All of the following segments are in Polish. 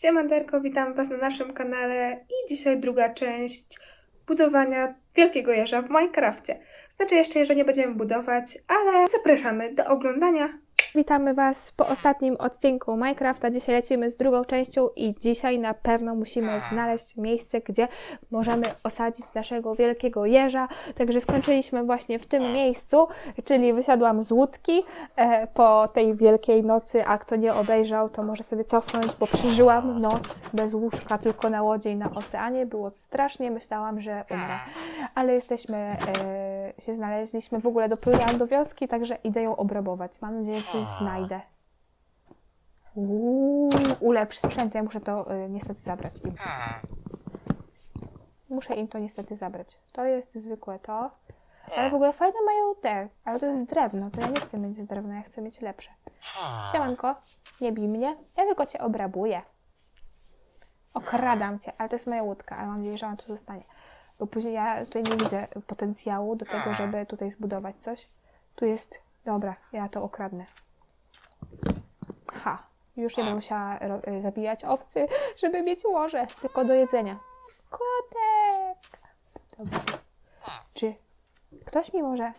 Siemanderko, witam Was na naszym kanale i dzisiaj druga część budowania wielkiego jeża w Minecrafcie. Znaczy jeszcze jeża nie będziemy budować, ale zapraszamy do oglądania. Witamy Was po ostatnim odcinku Minecrafta. Dzisiaj lecimy z drugą częścią i dzisiaj na pewno musimy znaleźć miejsce, gdzie możemy osadzić naszego wielkiego jeża. Także skończyliśmy właśnie w tym miejscu, czyli wysiadłam z łódki e, po tej wielkiej nocy, a kto nie obejrzał, to może sobie cofnąć, bo przeżyłam noc bez łóżka, tylko na łodzi i na oceanie. Było strasznie, myślałam, że umrę. Ale jesteśmy, e, się znaleźliśmy, w ogóle dopłynęłam do wioski, także idę ją obrabować. Mam nadzieję, że coś znajdę. Uuu, ulepsz sprzęt, ja muszę to e, niestety zabrać im. Muszę im to niestety zabrać. To jest zwykłe to. Ale w ogóle fajne mają te, ale to jest drewno, to ja nie chcę mieć z drewna, ja chcę mieć lepsze. Siemanko, nie bij mnie, ja tylko cię obrabuję. Okradam cię, ale to jest moja łódka, ale mam nadzieję, że ona tu zostanie. Bo później ja tutaj nie widzę potencjału do tego, żeby tutaj zbudować coś. Tu jest, dobra, ja to okradnę. Ha, już nie będę musiała y, zabijać owcy, żeby mieć łoże, tylko do jedzenia. Kotek! Dobra. Czy ktoś mi może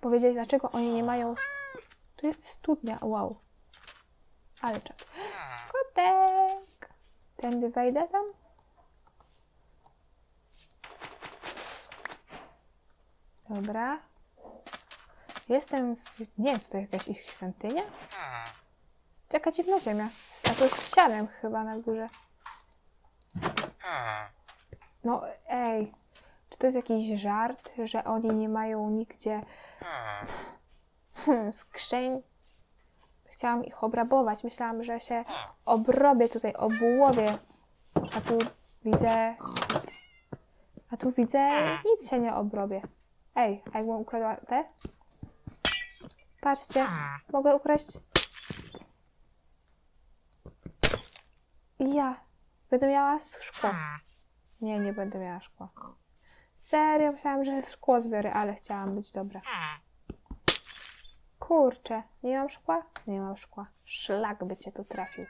powiedzieć, dlaczego oni nie mają... Tu jest studnia, wow. Ale czad. Kotek! Tędy wejdę tam? Dobra. Jestem w... Nie wiem, to jakaś ich świątynia? Jaka dziwna ziemia. S- A to z sianem chyba na górze. No ej, czy to jest jakiś żart, że oni nie mają nigdzie hmm, skrzyń? Chciałam ich obrabować. Myślałam, że się obrobię tutaj, obłowię. A tu widzę... A tu widzę, nic się nie obrobię. Ej, a jakbym ukradła te? Patrzcie, mogę ukraść... I ja będę miała szkło. Nie, nie będę miała szkła. Serio, myślałam, że szkło zbiorę, ale chciałam być dobra. Kurczę, nie mam szkła? Nie mam szkła. Szlak by cię tu trafił.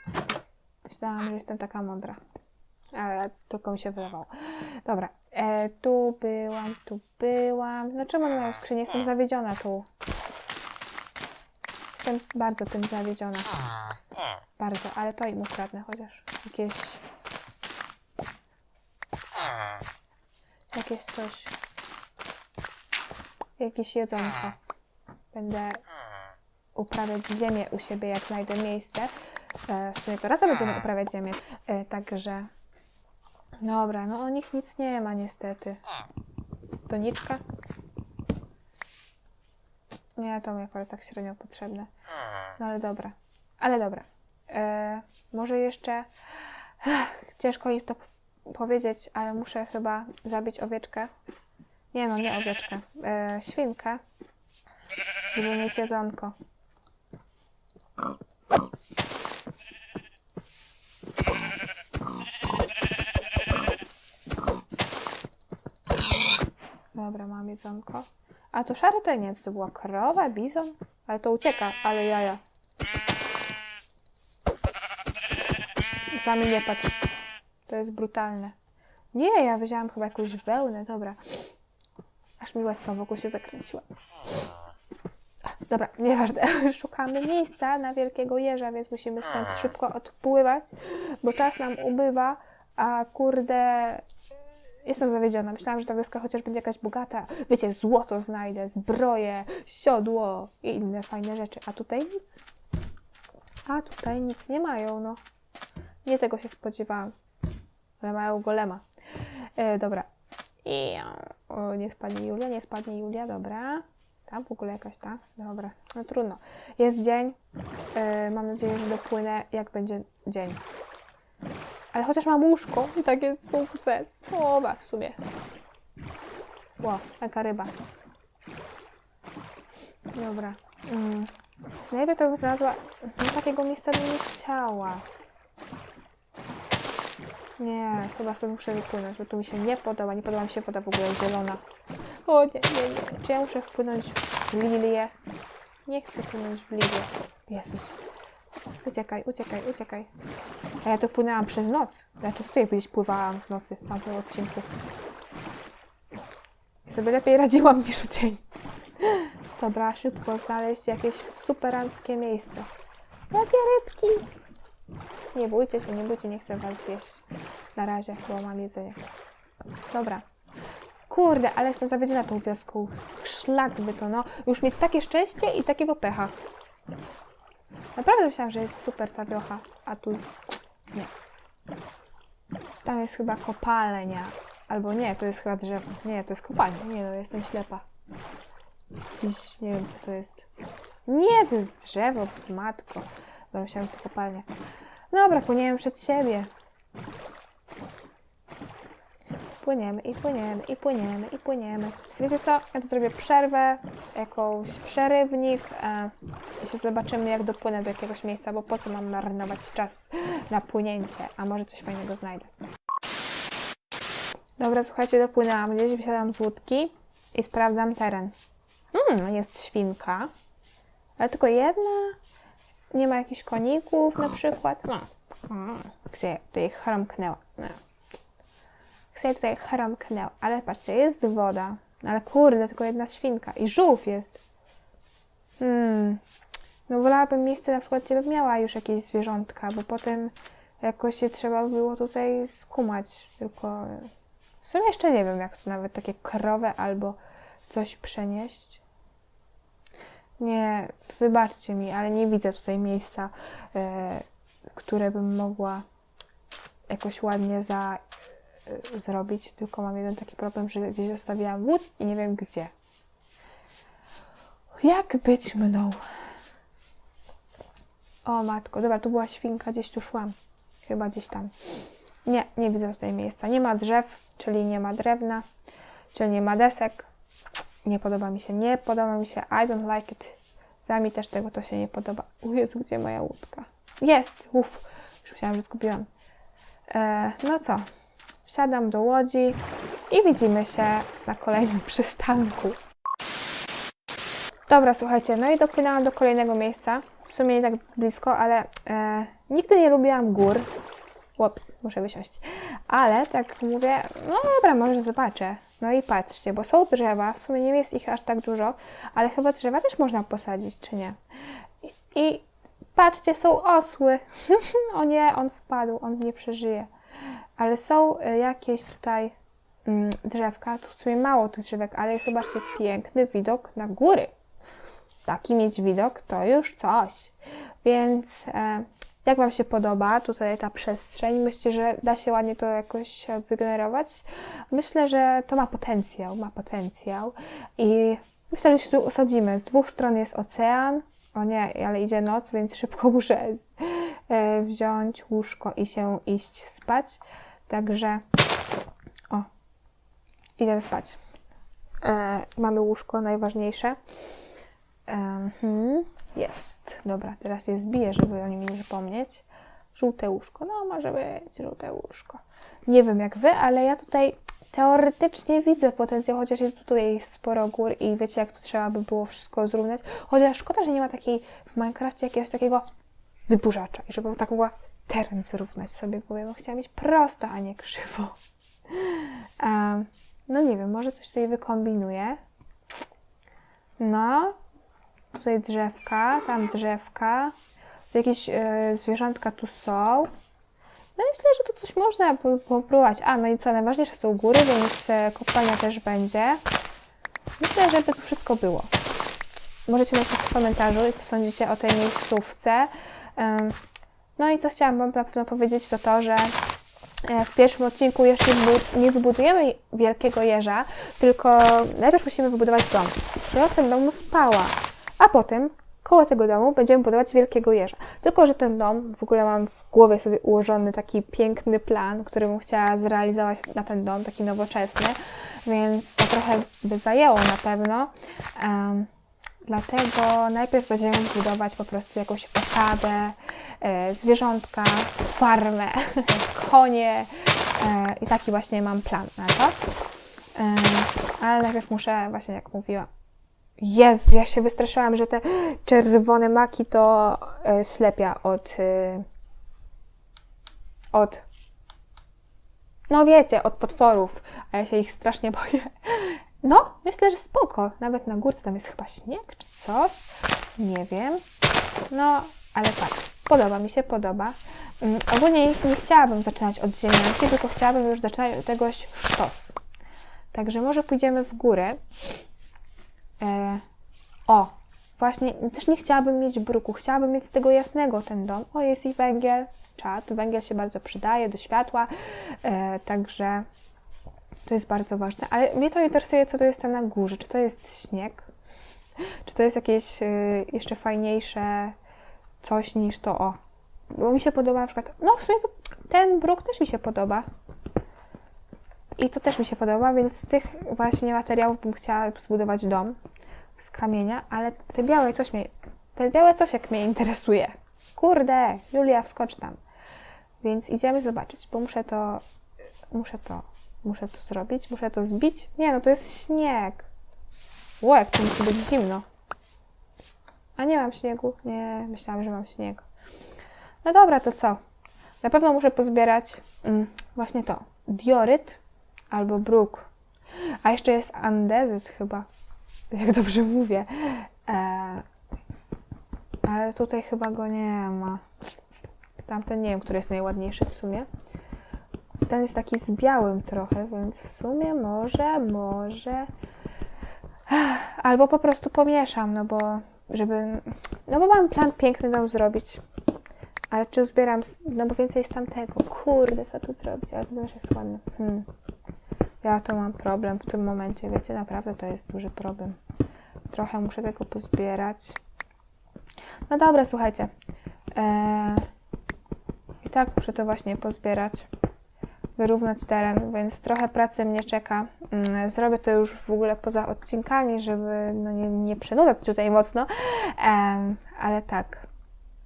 Myślałam, że jestem taka mądra. Ale tylko mi się wydawało. Dobra, e, tu byłam, tu byłam. No czemu nie mają skrzyni? Jestem zawiedziona tu. Jestem bardzo tym zawiedziona. Bardzo, ale to im ukradnę chociaż. Jakieś... Jakieś coś... Jakieś jedzonko. Będę uprawiać ziemię u siebie, jak znajdę miejsce. E, w sumie to razem będziemy uprawiać ziemię. E, także... Dobra, no o nich nic nie ma niestety. Doniczka? Nie, to mi akurat tak średnio potrzebne. No ale dobra. Ale dobra. E, może jeszcze... Ech, ciężko im to powiedzieć, ale muszę chyba zabić owieczkę. Nie no, nie owieczkę. E, świnkę. Żeby mieć jedzonko. Dobra, mam jedzonko. A to szare to nie, to była krowa, bizon? Ale to ucieka, ale jaja. Sami nie patrz. To jest brutalne. Nie, ja wzięłam chyba jakąś wełnę, dobra. Aż mi łezka wokół się zakręciła. Dobra, nieważne. Szukamy miejsca na wielkiego jeża, więc musimy stąd szybko odpływać, bo czas nam ubywa, a kurde... Jestem zawiedziona. Myślałam, że ta wioska chociaż będzie jakaś bogata. Wiecie, złoto znajdę, zbroje, siodło i inne fajne rzeczy. A tutaj nic. A tutaj nic nie mają, no. Nie tego się spodziewałam. Ale mają golema. E, dobra. I, o, nie spadnie Julia, nie spadnie Julia, dobra. Tam w ogóle jakaś ta? Dobra, no trudno. Jest dzień. E, mam nadzieję, że dopłynę, jak będzie dzień. Ale chociaż mam łóżko i tak jest sukces. Połowa w sumie. Ło, taka ryba. Dobra. Mm. Najlepiej to bym znalazła... No, takiego miejsca bym nie chciała. Nie, chyba sobie muszę wypłynąć, bo tu mi się nie podoba. Nie podoba mi się woda w ogóle zielona. O nie, nie, nie. Czy ja muszę wpłynąć w lilię? Nie chcę płynąć w lilię. Jezus. Uciekaj, uciekaj, uciekaj. A ja tu płynęłam przez noc. Znaczy tutaj gdzieś pływałam w nocy, w tamtym odcinku. Sobie lepiej radziłam niż w dzień. Dobra, szybko znaleźć jakieś superanckie miejsce. Jakie rybki? Nie bójcie się, nie bójcie, nie chcę was zjeść. Na razie, bo mam jedzenie. Dobra. Kurde, ale jestem zawiedziona tą wioską. Szlak by to, no. Już mieć takie szczęście i takiego pecha. Naprawdę myślałam, że jest super ta wiocha, a tu nie. Tam jest chyba kopalnia. Albo nie, to jest chyba drzewo. Nie, to jest kopalnia. Nie, no jestem ślepa. Dziś nie wiem, co to jest. Nie, to jest drzewo, matko. Bo myślałam, że to kopalnia. Dobra, płyniemy przed siebie. Płyniemy i płyniemy i płyniemy i płyniemy. Wiecie co? Ja tu zrobię przerwę, jakąś przerywnik e, i się zobaczymy, jak dopłynę do jakiegoś miejsca, bo po co mam marnować czas na płynięcie, a może coś fajnego znajdę. Dobra, słuchajcie, dopłynęłam gdzieś, wysiadam z łódki i sprawdzam teren. Hmm, jest świnka, ale tylko jedna. Nie ma jakichś koników na przykład. No. Mm, Gdzie tutaj chromknęła. No. Gdzie tutaj chromknęła. Ale patrzcie, jest woda. No Ale kurde, tylko jedna świnka. I żółw jest. Hmm. No wolałabym miejsce na przykład, gdzie by miała już jakieś zwierzątka, bo potem jakoś się trzeba było tutaj skumać. Tylko w sumie jeszcze nie wiem, jak to nawet takie krowę albo coś przenieść. Nie, wybaczcie mi, ale nie widzę tutaj miejsca, e, które bym mogła jakoś ładnie za, zrobić. Tylko mam jeden taki problem, że gdzieś zostawiłam łódź i nie wiem gdzie. Jak być mną? O matko, dobra, tu była świnka, gdzieś tu szłam. Chyba gdzieś tam. Nie, nie widzę tutaj miejsca. Nie ma drzew, czyli nie ma drewna, czyli nie ma desek. Nie podoba mi się, nie podoba mi się. I don't like it. Za mi też tego to się nie podoba. O Jezu, gdzie moja łódka? Jest! Uff, już myślałam, że zgubiłam. E, no co? Wsiadam do łodzi i widzimy się na kolejnym przystanku. Dobra, słuchajcie, no i dopłynęłam do kolejnego miejsca. W sumie nie tak blisko, ale e, nigdy nie lubiłam gór. Ups, muszę wysiąść. Ale tak mówię, no dobra, może zobaczę. No i patrzcie, bo są drzewa, w sumie nie jest ich aż tak dużo, ale chyba drzewa też można posadzić, czy nie? I, i patrzcie, są osły. o nie, on wpadł, on nie przeżyje. Ale są y, jakieś tutaj mm, drzewka, tu w sumie mało tych drzewek, ale jest zobaczcie, piękny widok na góry. Taki mieć widok to już coś. Więc e, jak Wam się podoba tutaj ta przestrzeń? Myślicie, że da się ładnie to jakoś e, wygenerować? Myślę, że to ma potencjał, ma potencjał i myślę, że się tu osadzimy. Z dwóch stron jest ocean. O nie, ale idzie noc, więc szybko muszę e, wziąć łóżko i się iść spać. Także o, idziemy spać. E, mamy łóżko, najważniejsze. Mhm, jest. Dobra, teraz je zbiję, żeby o nim nie zapomnieć. Żółte łóżko. No, może być żółte łóżko. Nie wiem jak wy, ale ja tutaj teoretycznie widzę potencjał, chociaż jest tutaj sporo gór i wiecie, jak tu trzeba by było wszystko zrównać. Chociaż szkoda, że nie ma takiej w Minecrafcie jakiegoś takiego wyburzacza i żeby tak mogła teren zrównać sobie, bo ja bym chciała mieć prosto, a nie krzywo. No nie wiem, może coś tutaj wykombinuję. No, tutaj drzewka, tam drzewka, jakieś e, zwierzątka tu są. No myślę, że tu coś można po- popróbować. A, no i co, najważniejsze są góry, więc e, kopalnia też będzie. Myślę, żeby tu wszystko było. Możecie napisać w komentarzu, co sądzicie o tej miejscówce. No i co chciałam Wam na pewno powiedzieć, to to, że e, w pierwszym odcinku jeszcze nie wybudujemy wielkiego jeża, tylko najpierw musimy wybudować dom. Żeby w tym domu spała, a potem koło tego domu będziemy budować wielkiego jeża. Tylko, że ten dom, w ogóle mam w głowie sobie ułożony taki piękny plan, który bym chciała zrealizować na ten dom, taki nowoczesny, więc to trochę by zajęło na pewno. Em, Dlatego najpierw będziemy budować po prostu jakąś osadę, e, zwierzątka, farmę, konie e, i taki właśnie mam plan na to. E, ale najpierw muszę, właśnie jak mówiłam, Jezu, ja się wystraszyłam, że te czerwone maki to ślepia od. Od. No wiecie, od potworów, a ja się ich strasznie boję. No, myślę, że spoko. Nawet na górce tam jest chyba śnieg czy coś. Nie wiem. No, ale tak. Podoba mi się, podoba. Mm, ogólnie nie chciałabym zaczynać od ziemianki, tylko chciałabym już zaczynać od tegoś sztos. Także może pójdziemy w górę. E, o, właśnie też nie chciałabym mieć bruku, chciałabym mieć z tego jasnego ten dom. O, jest i węgiel, czad. Węgiel się bardzo przydaje do światła, e, także to jest bardzo ważne. Ale mnie to interesuje, co to jest tam na górze. Czy to jest śnieg? Czy to jest jakieś e, jeszcze fajniejsze coś niż to o? Bo mi się podoba na przykład, no w sumie ten bruk też mi się podoba. I to też mi się podoba, więc z tych właśnie materiałów bym chciała zbudować dom z kamienia, ale te białe coś mnie, te białe coś jak mnie interesuje. Kurde, Julia, wskocz tam. Więc idziemy zobaczyć, bo muszę to, muszę to, muszę to zrobić, muszę to zbić. Nie, no to jest śnieg. Ło, jak to musi być zimno. A nie mam śniegu? Nie, myślałam, że mam śnieg. No dobra, to co? Na pewno muszę pozbierać mm, właśnie to. Dioryt albo bruk. A jeszcze jest andezyt chyba. Jak dobrze mówię. E, ale tutaj chyba go nie ma. Tamten nie wiem, który jest najładniejszy w sumie. Ten jest taki z białym trochę, więc w sumie może, może. Albo po prostu pomieszam, no bo żeby. No bo mam plan piękny dom zrobić. Ale czy zbieram. s- No bo więcej jest tamtego. Kurde, co tu zrobić? Ale to też jest ładne. Hmm. Ja to mam problem w tym momencie, wiecie, naprawdę to jest duży problem. Trochę muszę tego pozbierać. No dobra, słuchajcie. Eee, I tak muszę to właśnie pozbierać, wyrównać teren, więc trochę pracy mnie czeka. Mm, Zrobię to już w ogóle poza odcinkami, żeby no nie, nie tutaj mocno, ale tak.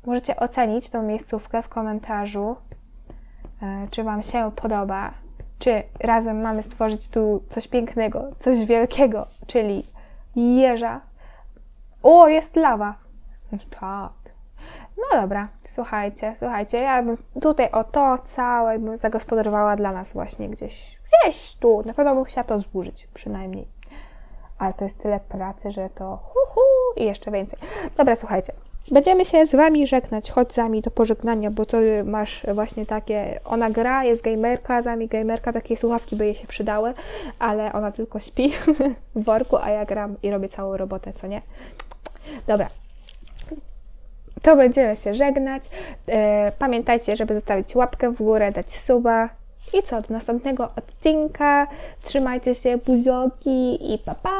Możecie ocenić tą miejscówkę w komentarzu, e, czy Wam się podoba, czy razem mamy stworzyć tu coś pięknego, coś wielkiego, czyli jeża. O, jest lawa. Tak. No dobra, słuchajcie, słuchajcie, ja bym tutaj o to całe bym zagospodarowała dla nas właśnie gdzieś, gdzieś tu. Na pewno bym chciała to zburzyć, przynajmniej. Ale to jest tyle pracy, że to hu, hu i jeszcze więcej. Dobra, słuchajcie. Będziemy się z Wami żegnać. Chodź z Ami do pożegnania, bo to masz właśnie takie. Ona gra, jest gamerka, z Ami gamerka, takie słuchawki by jej się przydały, ale ona tylko śpi w worku, a ja gram i robię całą robotę, co nie? Dobra. To będziemy się żegnać. E, pamiętajcie, żeby zostawić łapkę w górę, dać suba. I co, do następnego odcinka. Trzymajcie się, buzioki i pa pa!